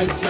Church.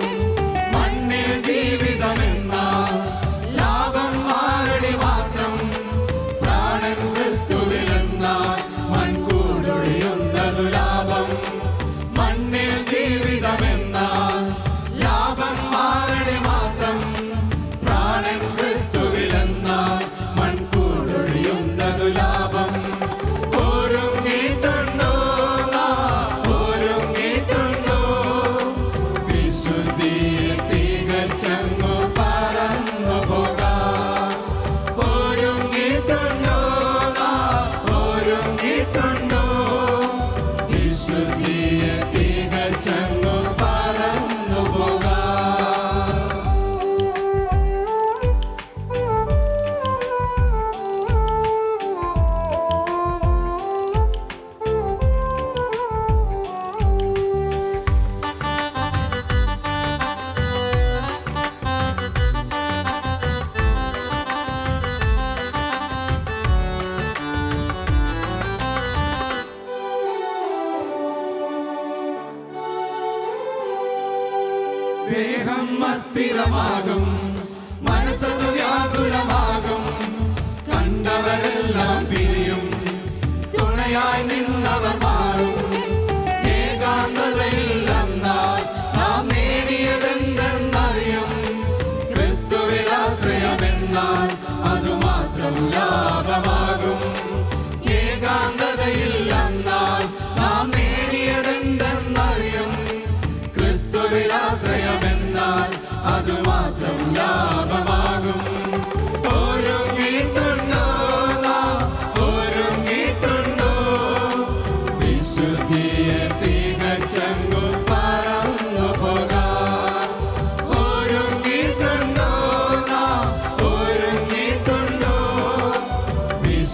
സ്നേഹം അസ്ഥിരമാകും. മനസ്സത് വ്യാകുലമാകും.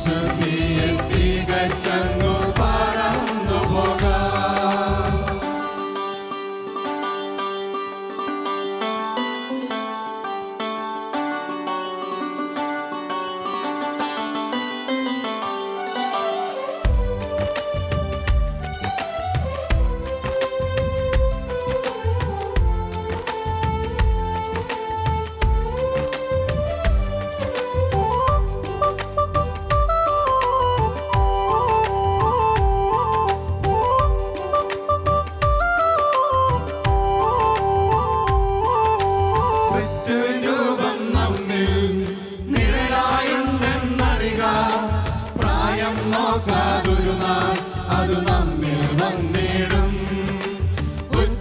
disappear.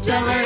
Joey.